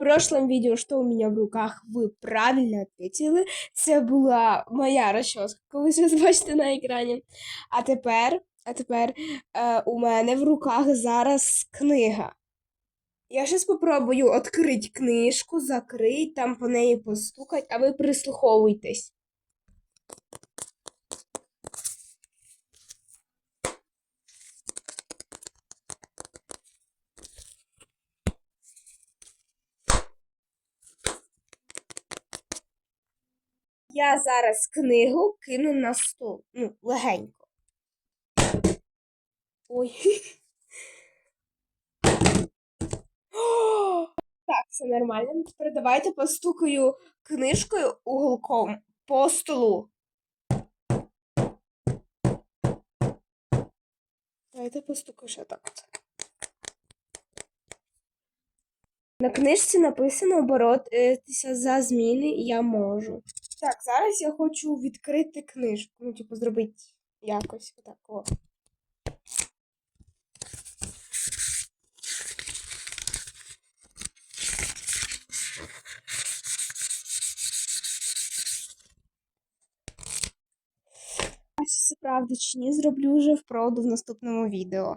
прошлом видео, что у меня в руках, ви правильно ответили. Це була моя розчоска, коли ви бачите на екрані. А тепер, а тепер е, у мене в руках зараз книга. Я зараз спробую відкрити книжку, закрити, там по неї постукати, а ви прислуховуйтесь. Я зараз книгу кину на стол. Ну, легенько. Ой. Так, все нормально. Тепер давайте постукаю книжкою уголком по столу. Давайте постукаю ще так. На книжці написано боротися за зміни я можу. Так, зараз я хочу відкрити книжку. Ну, типу, зробити якось отак. Це правда чи ні, зроблю вже вправду в наступному відео.